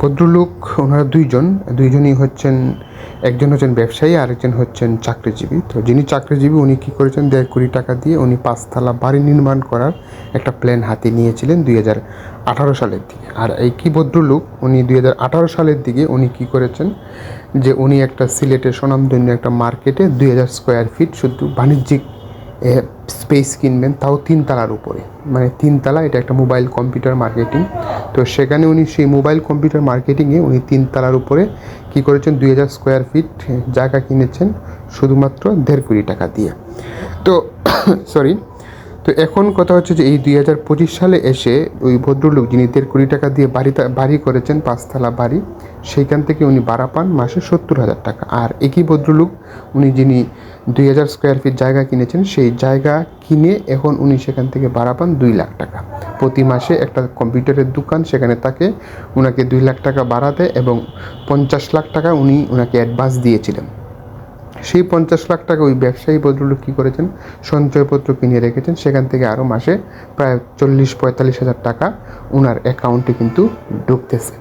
ভদ্রলোক, ওনারা দুইজন। দুইজনই হচ্ছেন, একজন হচ্ছেন ব্যবসায়ী আর একজন হচ্ছেন চাকরিজীবী। তো যিনি চাকরিজীবী, উনি কী করেছেন? দেড় কোটি টাকা দিয়ে উনি পাঁচতলা বাড়ি নির্মাণ করার একটা প্ল্যান হাতে নিয়েছিলেন দুই হাজার আঠারো সালের দিকে। আর এই কি ভদ্রলোক, উনি দুই হাজার আঠারো সালের দিকে উনি কী করেছেন? যে উনি একটা সিলেটের সুনামধন্য একটা মার্কেটে দুই হাজার স্কোয়ার ফিট শুধু বাণিজ্যিক স্পেস কিনবেন তাও তিনতলার উপরে। মানে তিনতলা, এটা একটা মোবাইল কম্পিউটার মার্কেটিং। তো সেখানে উনি সেই মোবাইল কম্পিউটার মার্কেটিংয়ে উনি তিন তালার উপরে কী করেছেন, দুই হাজার স্কোয়ার ফিট জায়গা কিনেছেন, শুধুমাত্র দেড় কোটি টাকা দিয়ে। তো সরি তো এখন কথা হচ্ছে যে এই দুই হাজার পঁচিশ সালে এসে ওই ভদ্রলোক যিনি দেড় কোটি টাকা দিয়ে বাড়ি বাড়ি করেছেন, পাঁচতলা বাড়ি, সেইখান থেকে উনি ভাড়া পান মাসে সত্তর হাজার টাকা। আর একই ভদ্রলোক উনি যিনি দুই হাজার স্কোয়ার ফিট জায়গা কিনেছেন, সেই জায়গা কিনে এখন উনি সেখান থেকে ভাড়া পান দুই লাখ টাকা। প্রতি মাসে একটা কম্পিউটারের দোকান, সেখানে তাকে ওনাকে দুই লাখ টাকা বাড়াতে এবং পঞ্চাশ লাখ টাকা উনি ওনাকে অ্যাডভান্স দিয়েছিলেন। সেই পঞ্চাশ লাখ টাকা ওই ব্যবসায়ী ভদ্রলোক কী করেছেন? সঞ্চয়পত্র কিনে রেখেছেন। সেখান থেকে আরও মাসে প্রায় চল্লিশ, পঁয়তাল্লিশ হাজার টাকা ওনার অ্যাকাউন্টে কিন্তু ঢুকতেছে।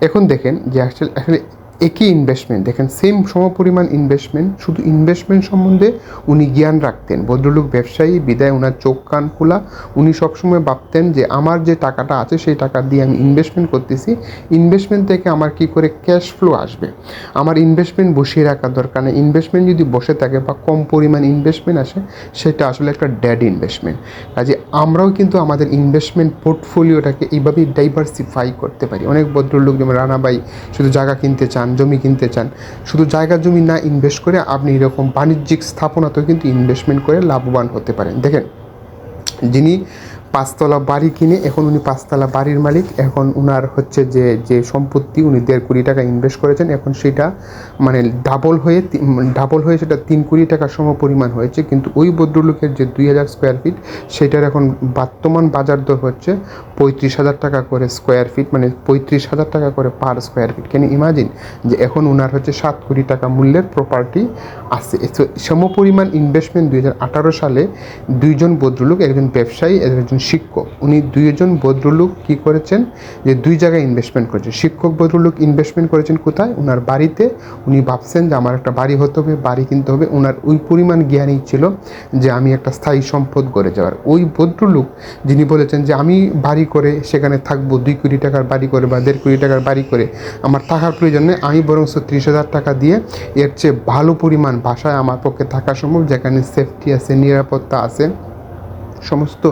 এখন দেখেন যে আসলে আসলে একই ইনভেস্টমেন্ট দেখেন সেম সমপরিমাণ ইনভেস্টমেন্ট শুধু ইনভেস্টমেন্ট সম্বন্ধে উনি জ্ঞান রাখতেন। ভদ্রলোক ব্যবসায়ী, বিদায় ওনার চোখ, কান খোলা। উনি সবসময় ভাবতেন যে, আমার যে টাকাটা আছে, সেই টাকা দিয়ে আমি ইনভেস্টমেন্ট করতেছি। ইনভেস্টমেন্ট থেকে আমার কি করে ক্যাশ ফ্লো আসবে? আমার ইনভেস্টমেন্ট বসিয়ে রাখার দরকার নেই। ইনভেস্টমেন্ট যদি বসে থাকে বা কম পরিমাণ ইনভেস্টমেন্ট আসে, সেটা আসলে একটা ড্যাড ইনভেস্টমেন্ট কাজে আমরাও কিন্তু আমাদের ইনভেস্টমেন্ট পোর্টফোলিওটাকে এইভাবেই ডাইভার্সিফাই করতে পারি। অনেক ভদ্রলোক, যেমন রানাবাই শুধু জায়গা কিনতে চান জমি কিনতে চান। শুধু জায়গা জমি না ইনভেস্ট করে আপনি এরকম বাণিজ্যিক স্থাপনাতেও কিন্তু ইনভেস্টমেন্ট করে লাভবান হতে পারেন। দেখেন, যিনি পাঁচতলা বাড়ি কিনে এখন উনি পাঁচতলা বাড়ির মালিক। এখন উনার হচ্ছে যে যে সম্পত্তি উনি দেড় কোটি টাকা ইনভেস্ট করেছেন। এখন সেটা মানে ডাবল হয়ে ডাবল হয়ে সেটা তিন কোটি টাকার সম পরিমাণ হয়েছে। কিন্তু ওই ভদ্রলোকের যে দুই হাজার স্কোয়ার ফিট সেটার এখন বর্তমান বাজার দর হচ্ছে পঁয়ত্রিশ হাজার টাকা করে স্কোয়ার ফিট মানে পঁয়ত্রিশ হাজার টাকা করে পার স্কোয়ার ফিট কেন ইমাজিন যে এখন ওনার হচ্ছে সাত কোটি টাকা মূল্যের প্রপার্টি আছে। সম পরিমাণ ইনভেস্টমেন্ট দুই হাজার আঠারো সালে দুইজন ভদ্রলোক, একজন ব্যবসায়ী, একজন শিক্ষক। উনি দুইজন ভদ্রলোক কী করেছেন? যে দুই জায়গায় ইনভেস্টমেন্ট করেছেন। শিক্ষক, ভদ্রলোক ইনভেস্টমেন্ট করেছেন কোথায়? ওনার বাড়িতে। উনি ভাবছেন যে আমার একটা বাড়ি হতে হবে, বাড়ি কিনতে হবে। ওনার ওই পরিমাণ জ্ঞানই ছিল যে আমি একটা স্থায়ী সম্পদ গড়ে যাওয়ার। ওই ভদ্রলোক যিনি বলেছেন যে আমি বাড়ি করে সেখানে থাকব, দুই কোটি টাকার বাড়ি করে বা দেড় কোটি টাকার বাড়ি করে, আমার থাকার প্রয়োজন নেই আমি বরং ত্রিশ হাজার টাকা দিয়ে এর চেয়ে ভালো পরিমাণ বাসায় আমার পক্ষে থাকা সম্ভব, যেখানে সেফটি আছে, নিরাপত্তা আছে। সমস্ত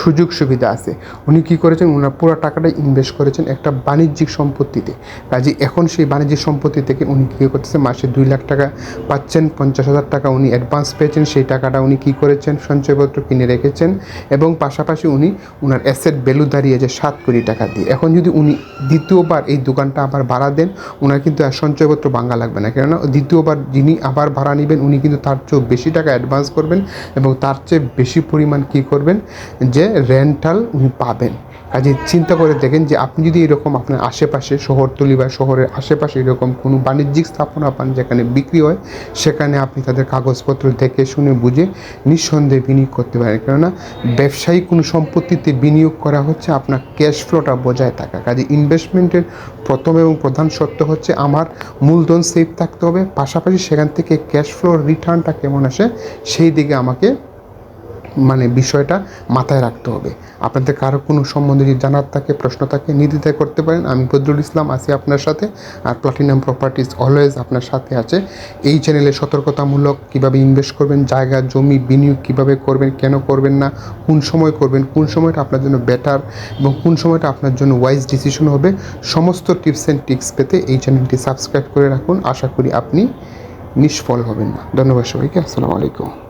সুযোগ সুবিধা আছে। উনি কী করেছেন? ওনার পুরো টাকাটা ইনভেস্ট করেছেন একটা বাণিজ্যিক সম্পত্তিতে। কাজে এখন সেই বাণিজ্যিক সম্পত্তি থেকে উনি কী করতেছেন মাসে দুই লাখ টাকা পাচ্ছেন, পঞ্চাশ হাজার টাকা উনি অ্যাডভান্স পেয়েছেন। সেই টাকাটা উনি কী করেছেন? সঞ্চয়পত্র কিনে রেখেছেন এবং পাশাপাশি উনি ওনার অ্যাসেট ভ্যালু দাঁড়িয়েছে সাত কোটি টাকা দিয়ে। এখন যদি উনি দ্বিতীয়বার এই দোকানটা আবার ভাড়া দেন ওনার কিন্তু আর সঞ্চয়পত্র ভাঙা লাগবে না। কেননা দ্বিতীয়বার যিনি আবার ভাড়া নেবেন, উনি কিন্তু তার চেয়েও বেশি টাকা অ্যাডভান্স করবেন এবং তার চেয়ে বেশি পরিমাণ কী করবেন যে রেন্টাল উনি পাবেন। কাজে চিন্তা করে দেখেন যে আপনি যদি এরকম আপনার আশেপাশে শহরতলি বা শহরের আশেপাশে এরকম কোনো বাণিজ্যিক স্থাপনা পান যেখানে বিক্রি হয়, সেখানে আপনি তাদের কাগজপত্র দেখে শুনে বুঝে নিঃসন্দেহে বিনিয়োগ করতে পারেন। কেননা ব্যবসায়িক কোনো সম্পত্তিতে বিনিয়োগ করা হচ্ছে আপনার ক্যাশ ফ্লোটা বজায় থাকা। কাজে ইনভেস্টমেন্টের প্রথম এবং প্রধান সত্য হচ্ছে আমার মূলধন সেফ থাকতে হবে। পাশাপাশি সেখান থেকে ক্যাশ ফ্লোর রিটার্নটা কেমন আসে, সেই দিকে আমাকে মানে বিষয়টা মাথায় রাখতে হবে। আপনাদের কারও কোনো সম্বন্ধে যদি জানার থাকে, প্রশ্ন থাকে, নির্দ্বিধায় করতে পারেন। আমি বদরুল ইসলাম আছি আপনার সাথে আর প্লাটিনাম প্রপার্টিজ অলওয়েজ আপনার সাথে আছে। এই চ্যানেলে সতর্কতামূলক কীভাবে ইনভেস্ট করবেন, জায়গা, জমি, বিনিয়োগ কীভাবে করবেন, কেন করবেন না, কোন সময় করবেন, কোন সময়টা আপনার জন্য বেটার এবং কোন সময়টা আপনার জন্য ওয়াইজ ডিসিশন হবে, সমস্ত টিপস অ্যান্ড টিক্স পেতে এই চ্যানেলটি সাবস্ক্রাইব করে রাখুন। আশা করি আপনি নিষ্ফল হবেন না। ধন্যবাদ সবাইকে। আসসালামু আলাইকুম।